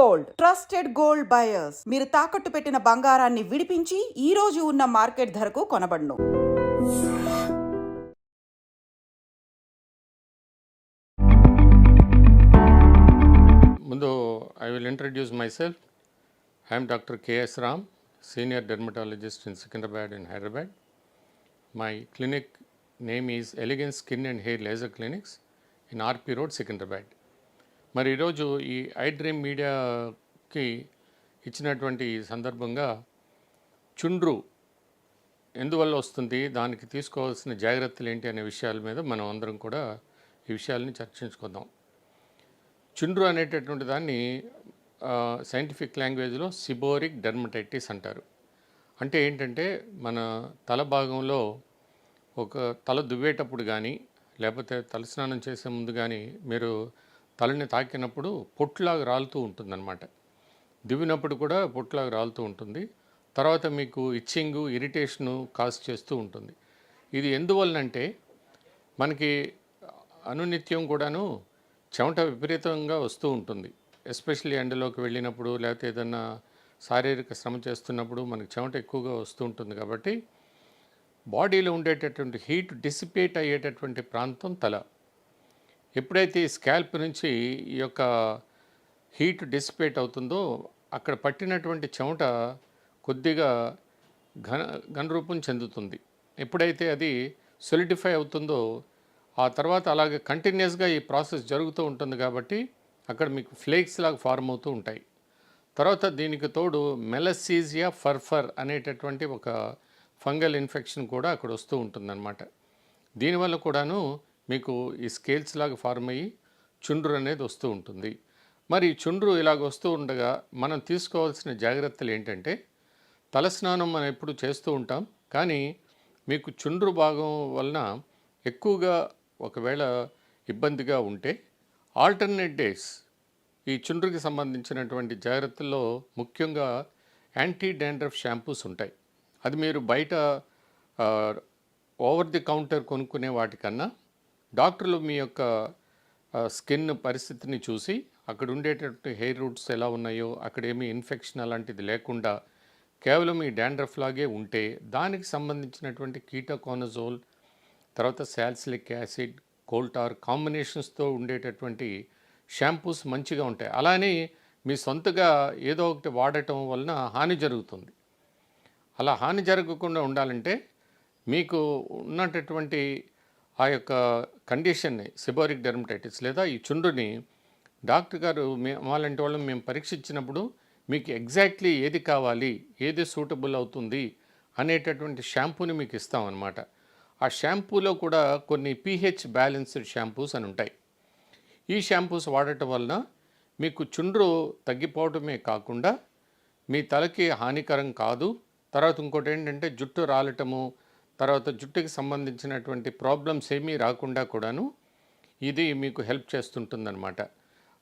Gold. Trusted gold buyers. మీరు తాకట్టు పెట్టిన బంగారాన్ని విడిపించి ఈ రోజు ఉన్న మార్కెట్ ధరకు కొనబడును. ముందు I will introduce myself I'm doctor KS Ram senior dermatologist in Secunderabad and Hyderabad my clinic name is Elegance skin and hair laser clinics in RP road Secunderabad మరి ఈరోజు ఈ ఐ డ్రీమ్ మీడియాకి ఇచ్చినటువంటి సందర్భంగా చుండ్రు ఎందువల్ల వస్తుంది దానికి తీసుకోవాల్సిన జాగ్రత్తలు ఏంటి అనే విషయాల మీద మనం అందరం కూడా ఈ విషయాలని చర్చించుకుందాం. చుండ్రు అనేటటువంటి దాన్ని సైంటిఫిక్ లాంగ్వేజ్లో సిబోరిక్ డెర్మటైటిస్ అంటారు. అంటే ఏంటంటే మన తల భాగంలో ఒక తల దువ్వేటప్పుడు కానీ లేకపోతే తలస్నానం చేసే ముందు కానీ మీరు తలని తాకినప్పుడు పొట్టులాగా రాలుతూ ఉంటుందన్నమాట. దివ్వినప్పుడు కూడా పొట్టులాగా రాలుతూ ఉంటుంది. తర్వాత మీకు ఇచ్చింగు ఇరిటేషను కాజ్ చేస్తూ ఉంటుంది. ఇది ఎందువల్లంటే మనకి అనునిత్యం కూడాను చెమట విపరీతంగా వస్తూ ఉంటుంది. ఎస్పెషల్లీ ఎండలోకి వెళ్ళినప్పుడు లేకపోతే ఏదన్నా శారీరక శ్రమ చేస్తున్నప్పుడు మనకి చెమట ఎక్కువగా వస్తూ ఉంటుంది కాబట్టి బాడీలో ఉండేటటువంటి హీట్ డిసిపేట్ అయ్యేటటువంటి ప్రాంతం తల. ఎప్పుడైతే ఈ స్కాల్ప్ నుంచి ఈ యొక్క హీట్ డిసిపేట్ అవుతుందో అక్కడ పట్టినటువంటి చెమట కొద్దిగా ఘన ఘనరూపం చెందుతుంది. ఎప్పుడైతే అది సొలిడిఫై అవుతుందో ఆ తర్వాత అలాగే కంటిన్యూస్గా ఈ ప్రాసెస్ జరుగుతూ ఉంటుంది కాబట్టి అక్కడ మీకు ఫ్లేక్స్ లాగా ఫార్మ్ అవుతూ ఉంటాయి. తర్వాత దీనికి తోడు మెలసీజియా ఫర్ఫర్ అనేటటువంటి ఒక ఫంగల్ ఇన్ఫెక్షన్ కూడా అక్కడ వస్తూ ఉంటుందన్నమాట. దీనివల్ల కూడాను మీకు ఈ స్కేల్స్ లాగా ఫార్మ్ అయ్యి చుండ్రు అనేది వస్తూ ఉంటుంది. మరి చుండ్రు ఇలాగ వస్తూ ఉండగా మనం తీసుకోవాల్సిన జాగ్రత్తలు ఏంటంటే తలస్నానం మనం ఎప్పుడు చేస్తూ ఉంటాం. కానీ మీకు చుండ్రు భాగం వలన ఎక్కువగా ఒకవేళ ఇబ్బందిగా ఉంటే ఆల్టర్నేట్ డేస్ ఈ చుండ్రుకి సంబంధించినటువంటి జాగ్రత్తల్లో ముఖ్యంగా యాంటీ డాండ్రఫ్ షాంపూస్ ఉంటాయి. అది మీరు బయట ఓవర్ ది కౌంటర్ కొనుక్కునే వాటికన్నా డాక్టర్లు మీ యొక్క స్కిన్ పరిస్థితిని చూసి అక్కడ ఉండేటటువంటి హెయిర్ రూట్స్ ఎలా ఉన్నాయో అక్కడేమి ఇన్ఫెక్షన్ అలాంటిది లేకుండా కేవలం ఈ డాండ్రఫ్ లాగే ఉంటే దానికి సంబంధించినటువంటి కీటోకోనజోల్ తర్వాత శాల్సిలిక్ యాసిడ్ కోల్టార్ కాంబినేషన్స్తో ఉండేటటువంటి షాంపూస్ మంచిగా ఉంటాయి. అలానే మీ సొంతగా ఏదో ఒకటి వాడటం వలన హాని జరుగుతుంది. అలా హాని జరగకుండా ఉండాలంటే మీకు ఉన్నటటువంటి ఆ యొక్క కండిషన్ని సిబోరిక్ డెర్మటైటిస్ లేదా ఈ చుండ్రుని డాక్టర్ గారు మే మాలాంటి వాళ్ళని మేము పరీక్షించినప్పుడు మీకు ఎగ్జాక్ట్లీ ఏది కావాలి ఏది సూటబుల్ అవుతుంది అనేటటువంటి షాంపూని మీకు ఇస్తామన్నమాట ఆ షాంపూలో కూడా కొన్ని పీహెచ్ బ్యాలెన్స్డ్ షాంపూస్ అని ఉంటాయి. ఈ షాంపూస్ వాడటం వలన మీకు చుండ్రు తగ్గిపోవడమే కాకుండా మీ తలకి హానికరం కాదు. తర్వాత ఇంకోటి ఏంటంటే జుట్టు రాలటము తర్వాత జుట్టుకి సంబంధించినటువంటి ప్రాబ్లమ్స్ ఏమీ రాకుండా కూడాను ఇది మీకు హెల్ప్ చేస్తుంటుందన్నమాట.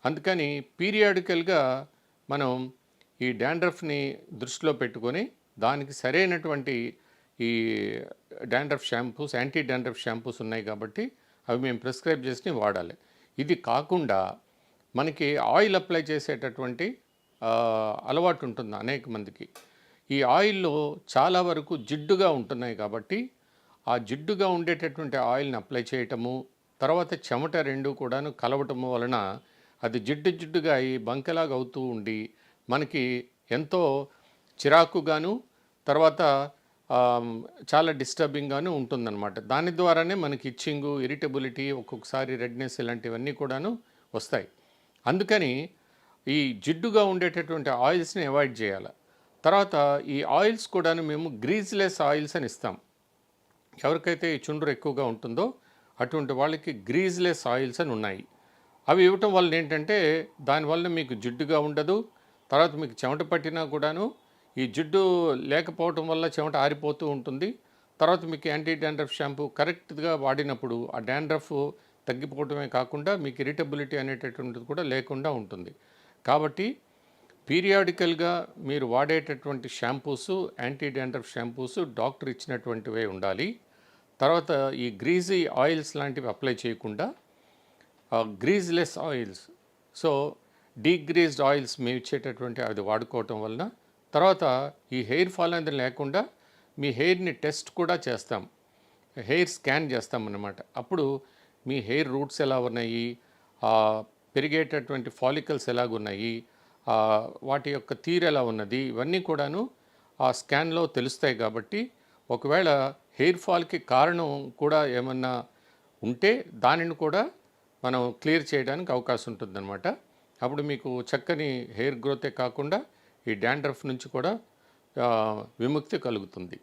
అందుకని పీరియాడికల్గా మనం ఈ డాండ్రఫ్ని దృష్టిలో పెట్టుకొని దానికి సరైనటువంటి ఈ dandruff shampoos anti dandruff shampoos ఉన్నాయి కాబట్టి అవి మేము ప్రిస్క్రైబ్ చేసి వాడాలి. ఇది కాకుండా మనకి ఆయిల్ అప్లై చేసేటటువంటి అలవాటు ఉంటుంది అనేక మందికి. ఈ ఆయిల్లో చాలా వరకు జిడ్డుగా ఉంటున్నాయి కాబట్టి ఆ జిడ్డుగా ఉండేటటువంటి ఆయిల్ని అప్లై చేయటము తర్వాత చెమట రెండు కూడాను కలవటము వలన అది జిడ్డు జిడ్డుగా అయి బంకలాగా అవుతూ ఉండి మనకి ఎంతో చిరాకుగాను తర్వాత చాలా డిస్టర్బింగ్గాను ఉంటుందన్నమాట. దాని ద్వారానే మనకి ఇచ్చింగు ఇరిటబిలిటీ ఒక్కొక్కసారి రెడ్నెస్ ఇలాంటివన్నీ కూడాను వస్తాయి. అందుకని ఈ జిడ్డుగా ఉండేటటువంటి ఆయిల్స్ని అవాయిడ్ చేయాలి. తర్వాత ఈ ఆయిల్స్ కూడాను మేము గ్రీజ్లెస్ ఆయిల్స్ అని ఇస్తాం. ఎవరికైతే ఈ చుండ్రు ఎక్కువగా ఉంటుందో అటువంటి వాళ్ళకి గ్రీజ్లెస్ ఆయిల్స్ అని ఉన్నాయి. అవి ఇవ్వటం వల్ల ఏంటంటే దానివల్ల మీకు జిడ్డుగా ఉండదు. తర్వాత మీకు చెమట పట్టినా కూడాను ఈ జిడ్డు లేకపోవటం వల్ల చెమట ఆరిపోతూ ఉంటుంది. తర్వాత మీకు యాంటీ డాండ్రఫ్ షాంపూ కరెక్ట్గా వాడినప్పుడు ఆ డాండ్రఫ్ తగ్గిపోవటమే కాకుండా మీకు ఇరిటబిలిటీ అనేటటువంటిది కూడా లేకుండా ఉంటుంది. కాబట్టి పీరియాడికల్గా మీరు వాడేటటువంటి shampoos anti dandruff shampoos doctor ఇచ్చినటువంటివే ఉండాలి. తర్వాత ఈ గ్రీజీ ఆయిల్స్ లాంటివి అప్లై చేయకుండా greaseless oils. So degreased oils మేము ఇచ్చేటటువంటి అది వాడుకోవటం వలన తర్వాత ఈ హెయిర్ ఫాల్ అనేది లేకుండా మీ హెయిర్ని టెస్ట్ కూడా చేస్తాం. హెయిర్ స్కాన్ చేస్తామన్నమాట. అప్పుడు మీ హెయిర్ రూట్స్ ఎలా ఉన్నాయి? పెరిగేటటువంటి ఫాలికల్స్ ఎలాగున్నాయి? వాటి యొక్క తీరు ఎలా ఉన్నది ఇవన్నీ కూడాను ఆ స్కాన్లో తెలుస్తాయి కాబట్టి ఒకవేళ హెయిర్ ఫాల్కి కారణం కూడా ఏమన్నా ఉంటే దానిని కూడా మనం క్లియర్ చేయడానికి అవకాశం ఉంటుందన్నమాట. అప్పుడు మీకు చక్కని హెయిర్ గ్రోతే కాకుండా ఈ డాండ్రఫ్ నుంచి కూడా విముక్తి కలుగుతుంది.